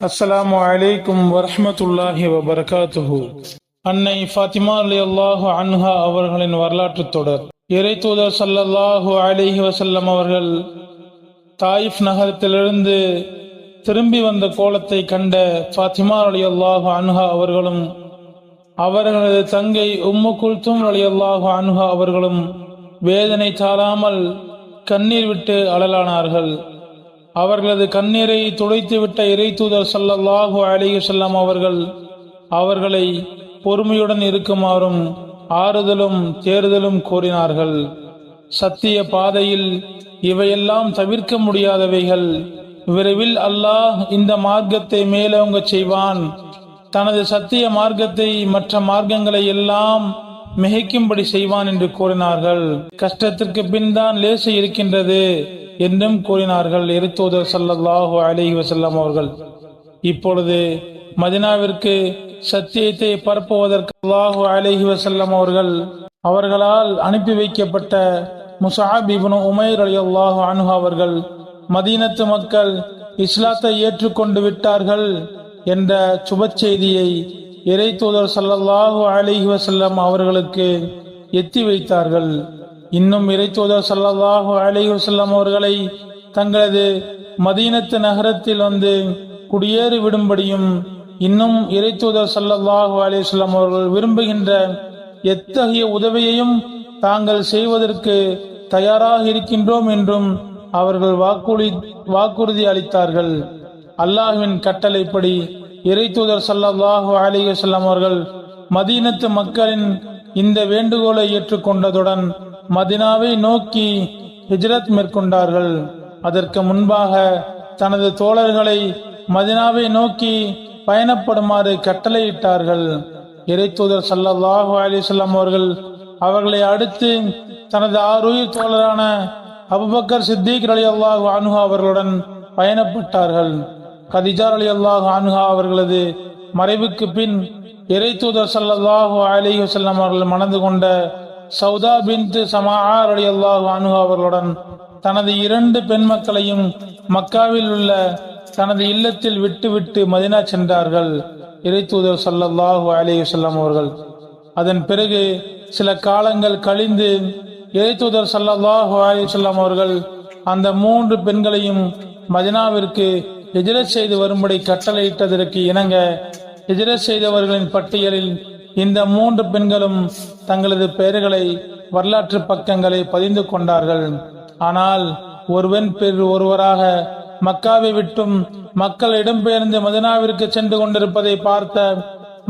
அஸ்ஸலாமு வலைக்கும் வரமத்துல்லாஹி வபரகாத்துஹு அன்னை ஃபாத்திமா அலி அல்லாஹு அன்ஹா அவர்களின் வரலாற்று தொடர். இறை தூதர் ஸல்லல்லாஹு அலிஹி வசல்லம் அவர்கள் தாயிஃப் நகரத்திலிருந்து திரும்பி வந்த கோலத்தை கண்ட ஃபாத்திமா அலி அல்லாஹு அன்ஹா அவர்களும் அவர்களது தங்கை உம்மு குல்தும் அலி அல்லாஹு அன்ஹா அவர்களும் வேதனை தாராமல் கண்ணீர் விட்டு அழலானார்கள். அவர்களது கண்ணீரை துடைத்துவிட்ட இறைத்தூதர் தூதர் சல்லல்லாஹு அலைஹி வஸல்லம் அவர்கள் அவர்களை பொறுமையுடன் இருக்குமாறும் ஆறுதலும் தேறுதலும் கூறினார்கள். சத்திய பாதையில் இவையெல்லாம் தவிர்க்க முடியாதவைகள். விரைவில் அல்லாஹ் இந்த மார்க்கத்தை மேலோங்க செய்வான். தனது சத்திய மார்க்கத்தை மற்ற மார்க்கங்களை எல்லாம் மிகைக்கும்படி செய்வான் என்று கூறினார்கள். கஷ்டத்திற்கு பின் தான் லேசு இருக்கின்றது. என்றும் கூறினார்கள். எரித்தூதர் சல்லல்லாஹு அலைஹி வசல்லாம் அவர்கள் இப்பொழுது மதினாவிற்கு சத்தியத்தை பரப்புவதற்கு அல்லாஹு அலைஹி வசல்லம் அவர்கள் அவர்களால் அனுப்பி வைக்கப்பட்ட முசாப் இப்னு உமைர் ரலியல்லாஹு அன்ஹு அவர்கள் மதீனத்து மக்கள் இஸ்லாத்தை ஏற்றுக்கொண்டு விட்டார்கள் என்ற சுப செய்தியை இறை தூதர் சல்லல்லாஹு அலிஹி வசல்லம் அவர்களுக்கு எத்தி வைத்தார்கள். இன்னும் இறைத்தூதர் சல்லாஹு சல்லல்லாஹு அவர்களை தங்களது மதீனத்து நகரத்தில் வந்து குடியேறி விடும்படியும் இன்னும் இறைத்தூதர் சல்லாஹு சல்லல்லாஹு அவர்கள் விரும்புகின்ற எத்தகைய உதவியையும் தாங்கள் செய்வதற்கு தயாராக இருக்கின்றோம் என்றும் அவர்கள் வாக்குறுதி வாக்குறுதி அளித்தார்கள். அல்லாஹ்வின் கட்டளைப்படி இறைத்தூதர் சல்லாஹு சல்லல்லாஹு அவர்கள் மதீனத்து மக்களின் இந்த வேண்டுகோளை ஏற்றுக்கொண்டதுடன் மதினாவை நோக்கி ஹிஜ்ரத் மேற்கொண்டார்கள். அதற்கு முன்பாக தனது தோழர்களை மதினாவை நோக்கி பயணப்படுமாறு கட்டளையிட்டார்கள். இறைத்தூதர் சல்லாஹு அலிசல்லாம் அவர்கள் அவர்களை அடுத்து தனது ஆறுயிர் தோழரான அபுபக்கர் சித்திக் அலி அல்லாஹு அனுஹா அவர்களுடன் பயணப்பட்டார்கள். கதிஜார் அலி அல்லாஹு அனுஹா அவர்களது மறைவுக்கு பின் இறைத்தூதர் சல்லாஹு சல்லல்லாஹு அலைஹி அவர்கள் மணந்து கொண்ட சௌதா பின்து சமாஹா அலி அல்லாஹ் அனுஹா அவர்களுடன் தனது இரண்டு பெண் மக்களையும் மக்காவில் உள்ள தனது இல்லத்தில் விட்டுவிட்டு மதினா சென்றார்கள். இறை தூதர் சல்லாஹூ அலைஹி வல்லம் அவர்கள். அதன் பிறகு சில காலங்கள் கழிந்து இறைத்தூதர் சல்லல்லாஹு அலைஹி வஸல்லம் அவர்கள் அந்த மூன்று பெண்களையும் மதினாவிற்கு ஹிஜ்ரத் செய்து வரும்படி கட்டளையிட்டதற்கு இணங்க எதிர செய்தவர்களின் பட்டியலில் இந்த மூன்று பெண்களும் தங்களது பெயர்களை வரலாற்று பக்கங்களை பதிந்து கொண்டார்கள். ஆனால் ஒருவன் பெரு ஒருவராக மக்காவை விட்டும் மக்கள் இடம்பெயர்ந்து மதினாவிற்கு சென்று கொண்டிருப்பதை பார்த்த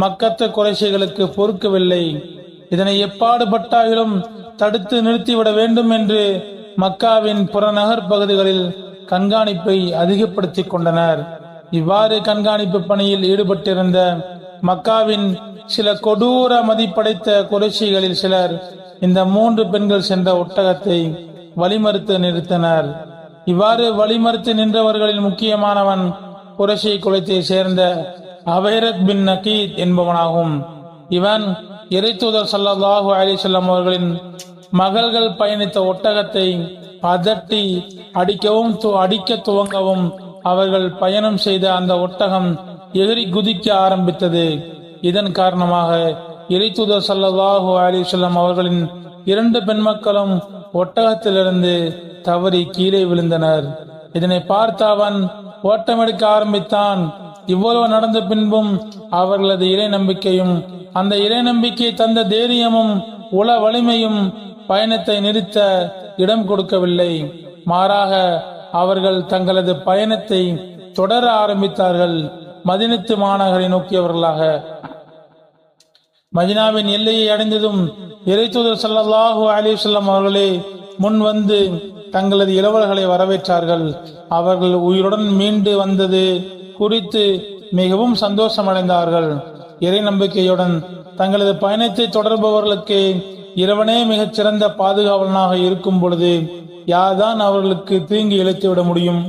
மக்கத்த குறைசிகளுக்கு பொறுக்கவில்லை. இதனை எப்பாடுபட்டாயிலும் தடுத்து நிறுத்திவிட வேண்டும் என்று மக்காவின் புறநகர் பகுதிகளில் கண்காணிப்பை அதிகப்படுத்திக் கொண்டனர். இவ்வாறு கண்காணிப்பு பணியில் ஈடுபட்டிருந்த மக்காவின் சில கொடூர மதிப்படைத்த குறைசிகளில் சிலர் இந்த மூன்று பெண்கள் சென்ற ஒட்டகத்தை வழிமறுத்து நிறுத்தினர். இவ்வாறு வழிமறுத்து நின்றவர்களில் முக்கியமானவன் குறைசி குலத்தை சேர்ந்த அவைரத் பின் நகீத் என்பவனாகும். இவன் இறைத்தூதர் சல்லல்லாஹு அலிசல்லாம் அவர்களின் மகள்கள் பயணித்த ஒட்டகத்தை அதட்டி அடிக்கவும் து- அடிக்க துவங்கவும் அவர்கள் பயணம் செய்த அந்த ஒட்டகம் எகிரி குதிக்க ஆரம்பித்தது. இதன் காரணமாக இறைத்தூதர் சல்லல்லாஹு அலிசல்லாம் அவர்களின் இரண்டு பெண் மக்களும் ஒட்டகத்திலிருந்து தவறி கீழே விழுந்தனர். இதனை பார்த்த அவன் ஓட்டமெடுக்க ஆரம்பித்தான். இவ்வளவு நடந்த பின்பும் அவர்களது இறை நம்பிக்கையும் அந்த இறை நம்பிக்கை தந்த தைரியமும் உள வலிமையும் பயணத்தை நிறுத்த இடம் கொடுக்கவில்லை. மாறாக அவர்கள் தங்களது பயணத்தை தொடர ஆரம்பித்தார்கள். மதினத்து மாநகரை நோக்கியவர்களாக. மதினாவின் எல்லையை அடைந்ததும் இறைத்தூதர் ஸல்லல்லாஹு அலிசல்லாம் அவர்களே முன் வந்து தங்களது இளவல்களை வரவேற்றார்கள். அவர்கள் உயிருடன் மீண்டு வந்தது குறித்து மிகவும் சந்தோஷமடைந்தார்கள். இறை நம்பிக்கையுடன் தங்களது பயணத்தை தொடர்பவர்களுக்கு இறைவனே மிகச் சிறந்த பாதுகாவலனாக இருக்கும் பொழுது யார்தான் அவர்களுக்கு தீங்கு இழைத்துவிட முடியும்?